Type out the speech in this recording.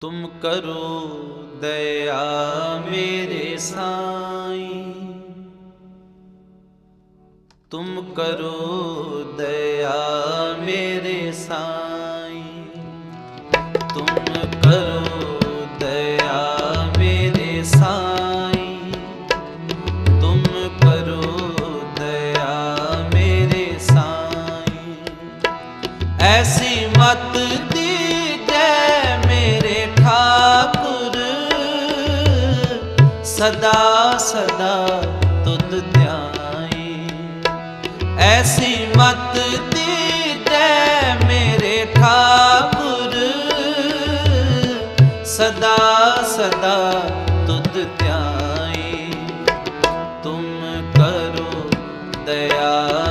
तुम करो दया मेरे साई। तुम करो दया मेरे साईं। तुम करो दया मेरे साई। तुम करो दया मेरे साई। ऐसी मत ਸਦਾ ਸਦਾ ਤੁਧ ਧਿਆਏ ਐਸੀ ਮਤ ਤੀਤੈ ਮੇਰੇ ਠਾਕੁਰ। ਸਦਾ ਸਦਾ ਤੁਧ ਧਿਆਏ ਤੁਮ ਕਰੋ ਦਇਆ।